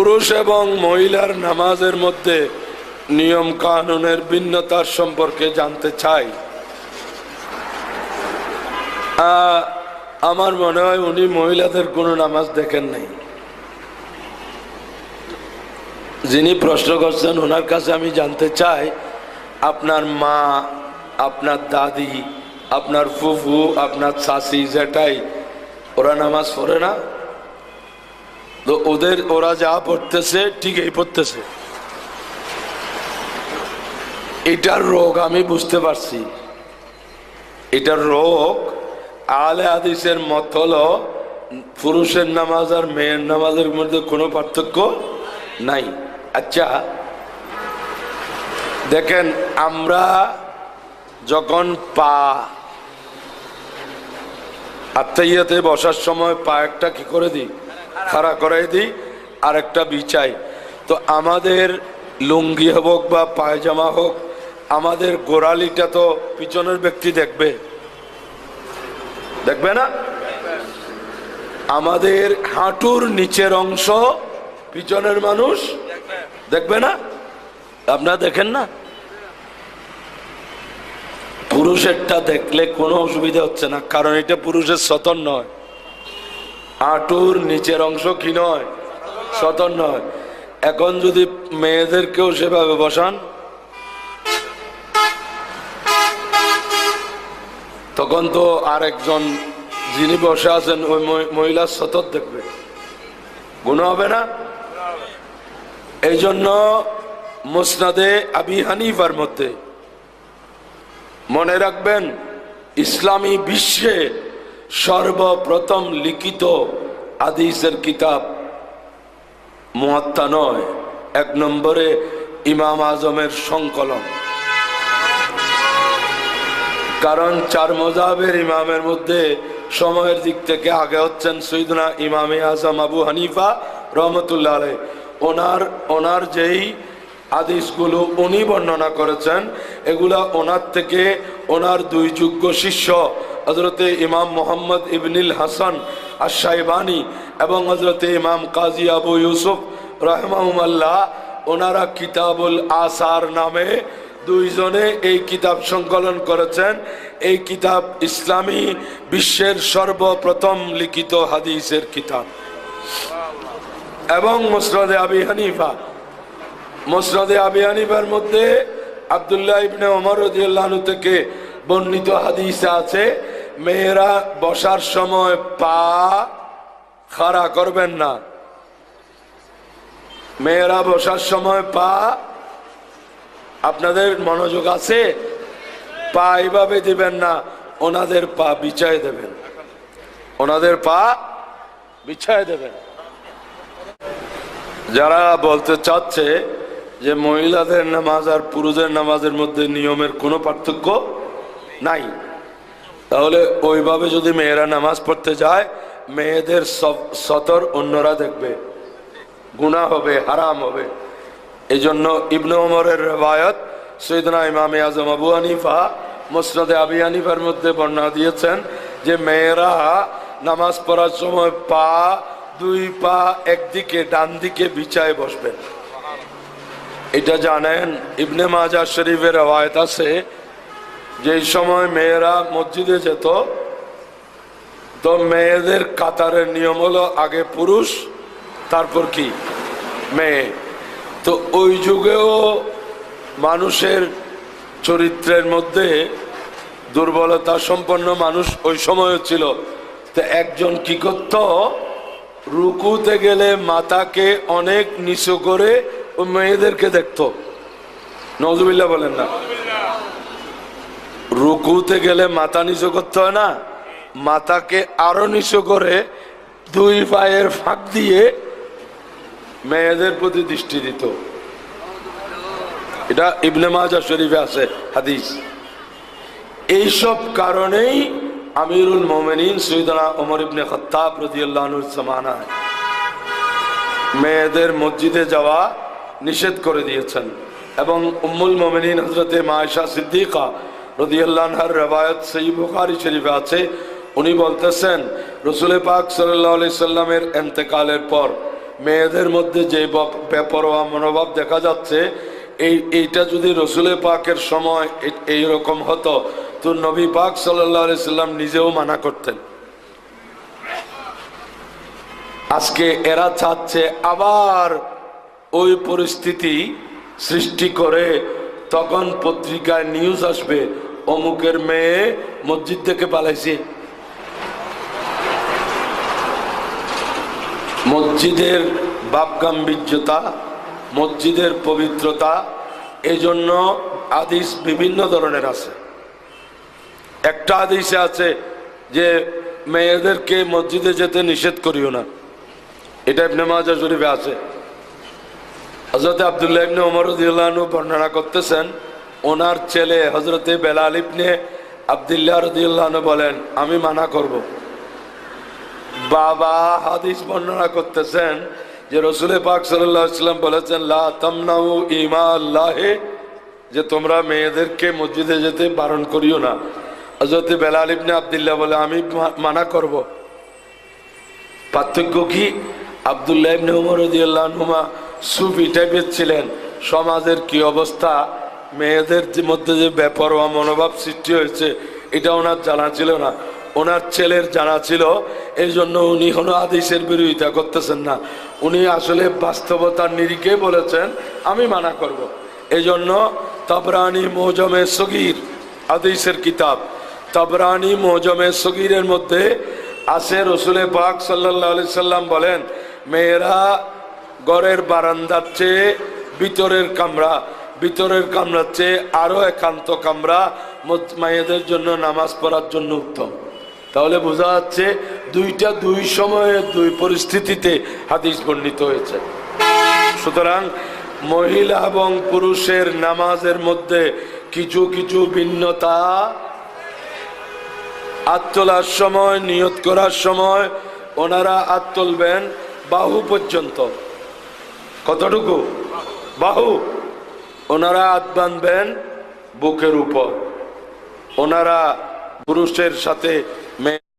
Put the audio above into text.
পুরুষ এবং মহিলার নামাজের মধ্যে নিয়ম কানুনের ভিন্নতার সম্পর্কে জানতে চাই। আমার মনে হয় উনি মহিলাদের কোনো নামাজ দেখেন নাই। যিনি প্রশ্ন করছেন, ওনার কাছে আমি জানতে চাই, আপনার মা, আপনার দাদি, আপনার ফুফু, আপনার শাশি যেটাই ওরা নামাজ পড়ে না? তো ওদের ওরা যা পড়তেছে, ঠিক এই পড়তেছে। এটার রোগ আমি বুঝতে পারছি। এটার রোগ আলে হাদিসের মত হলো, পুরুষের নামাজ আর মেয়ের নামাজের মধ্যে কোনো পার্থক্য নাই। আচ্ছা দেখেন, আমরা যখন পা আত্মাইয়াতে বসার সময় পা একটা কি করে দিই? খাড়া করাই দিই আর একটা বিছাই তো আমাদের লুঙ্গি হোক বা পায়জামা হোক, আমাদের গোড়ালিটা তো পিছনের ব্যক্তি দেখবে। দেখবে না? আমাদের হাঁটুর নিচের অংশ পিছনের মানুষ দেখবে না? আপনারা দেখেন না? পুরুষেরটা দেখলে কোনো অসুবিধা হচ্ছে না, কারণ এটা পুরুষের সতন নয়। হাঁটুর নিচের অংশ কি নয়? সতন নয়। এখন যদি মেয়েদেরকেও সেভাবে বসান, তখন তো আরেকজন যিনি বসে আছেন, ওই মহি- মহিলার সতত দেখবে। গুণ হবে না? এই জন্য মুসনাদে আবি হানিফার মধ্যে মনে রাখবেন, ইসলামী বিশ্বে সর্বপ্রথম লিখিত আদিসের কিতাব মুয়াত্তা নয়, এক নম্বরে ইমাম আজমের সংকলন। কারণ চার মজাবের ইমামের মধ্যে সময়ের দিক থেকে আগে হচ্ছেন সৈদনা ইমামে আজম আবু হানিফা রহমতুল্লাহ আলাই ওনার ওনার যেই আদিসগুলো উনি বর্ণনা করেছেন, এগুলা ওনার থেকে ওনার দুই যোগ্য শিষ্য হজরতে ইমাম মোহাম্মদ ইবনিল হাসান আর সাইবানি এবং হজরতে ইমাম কাজী আবু ইউসুফ রহমাউমাল্লাহ ওনারা কিতাবুল আসার নামে দুইজনে এই কিতাব সংকলন করেছেন। এই কিতাব ইসলামী বিশ্বের সর্বপ্রথম লিখিত হাদিসের কিতাব। এবং মুসরদে আবি হানিফা মুসরদে আবি হানিফার মধ্যে আবদুল্লাহ ইবনে ওমর থেকে বর্ণিত হাদিসে আছে। মেয়েরা বসার সময় পা খাড়া করবেন না। মেয়েরা বসার সময় পা, আপনাদের মনোযোগ আছে? পা এইভাবে দিবেন না, ওনাদের পা বিছায় দেবেন। ওনাদের পা বিছায় দেবেন। যারা বলতে চাচ্ছে যে মহিলাদের নামাজ আর পুরুষের নামাজের মধ্যে নিয়মের কোনো পার্থক্য নাই তাহলে ওইভাবে যদি মেয়েরা নামাজ পড়তে যায়, মেয়েদের সতর অন্যরা দেখবে। গুণা হবে, হারাম হবে। এই জন্য ইবনে ওমরের রেবায়ত সৈদনা ইমামে আজম আবু হানিফা মুসনদে আবি হানিফার মধ্যে বর্ণনা দিয়েছেন যে মেয়েরা নামাজ পড়ার সময় পা, দুই পা একদিকে ডান দিকে বিছায় বসবেন। এটা জানেন, ইবনে মাজার শরীফের রেওয়ায়ত আছে যেই সময় মেয়েরা মসজিদে যেত, তো মেয়েদের কাতারের নিয়ম হলো আগে পুরুষ, তারপর কি? মেয়ে। তো ওই যুগেও মানুষের চরিত্রের মধ্যে দুর্বলতা সম্পন্ন মানুষ ওই সময় ছিল। তো একজন কি করত? রুকুতে গেলে মাতাকে অনেক নিচু করে ও মেয়েদেরকে দেখত। নজুবিল্লা বলেন না। রুকুতে গেলে মাথা নিচু করতে হয় না? মাথাকে আরও নিচু করে দুই পায়ের ফাঁক দিয়ে মেয়েদের প্রতি দৃষ্টি দিত। এটা ইবনে মাজা শরীফে আছে, হাদিস। এইসব কারণেই আমিরুল মোমেনিন সৈদনা ওমর ইবনে খত্তাব রদিয়াল্লাহুর জামানায় মেয়েদের মসজিদে যাওয়া নিষেধ করে দিয়েছেন। এবং উম্মুল মোমেনিন হজরতে মায়েশা সিদ্দিকা রদিয়াল্লাহার রেবায়ত সেই বুখারি শরীফে আছে। উনি বলতেছেন, রসুল পাক সাল্লাহ আলি সাল্লামের এন্তেকালের পর মেয়েদের মধ্যে যে বেপরোয়া মনোভাব দেখা যাচ্ছে, এই এইটা যদি রসুলের পাকের সময় এ- এইরকম হতো, তো নবী পাক সাল্লাহ সাল্লাম নিজেও মানা করতেন। আজকে এরা চাচ্ছে আবার ওই পরিস্থিতি সৃষ্টি করে, তখন পত্রিকায় নিউজ আসবে অমুকের মেয়ে মসজিদ থেকে পালাইছে। মসজিদের বাপ গাম্ভীর্যতা মসজিদের পবিত্রতা, এজন্য আদিস বিভিন্ন ধরনের আছে। একটা আদিসে আছে যে, মেয়েদেরকে মসজিদে যেতে নিষেধ করিও না। এটা ইবনে মাজা শরীফে আছে। হজরত আবদুল্লাহ ইবনে ওমর বর্ণনা করতেছেন ওনার ছেলে হজরতে বেলাল ইবনে আবদুল্লাহ রদিউল্লাহনু বলেন, আমি মানা করব। বাবা হাদিস বর্ণনা করতেছেন যে রসুল পাক সাল্লাম বলেছেন, লা ইমা আল্লাহে যে তোমরা মেয়েদেরকে মসজিদে যেতে বারণ করিও না। হজরত বেলাল ইবনে আবদুল্লাহ বলে, আমি মানা করব। পার্থক্য কি? আবদুল্লাহ ইবনে উমর রাদিয়াল্লাহুমা সুফি টাইপের ছিলেন। সমাজের কি অবস্থা? মেয়েদের মধ্যে যে বেপরোয়া মনোভাব সৃষ্টি হয়েছে, এটা ওনার জানা ছিল না। ওনার ছেলের জানা ছিল এই জন্য উনি কোনো আদেশের বিরোধিতা করতেছেন না। উনি আসলে বাস্তবতার নিরিখে বলেছেন, আমি মানা করব। এই জন্য তবরানি মোজমে সগির আদেশের কিতাব। তবরানি মোজমে সগিরের মধ্যে আসে রসুলে পাক সাল্লাহ আলি সাল্লাম বলেন, মেয়েরা ঘরের বারান্দার চেয়ে ভিতরের কামরা ভিতরের কামরার চেয়ে আরও একান্ত কামরা মায়েদের জন্য নামাজ পড়ার জন্য উত্তম। তাহলে বোঝা যাচ্ছে দুইটা দুই সময়ে দুই পরিস্থিতিতে হাদিস বর্ণিত হয়েছে। সুতরাং মহিলা এবং পুরুষের নামাজের মধ্যে কিছু কিছু ভিন্নতা, হাত তোলার সময়, নিয়ত করার সময় ওনারা হাত তুলবেন বাহু পর্যন্ত। কতটুকু? বাহু। ওনারা হাত বাঁধবেন বুকের উপর। ওনারা পুরুষের সাথে মেয়ে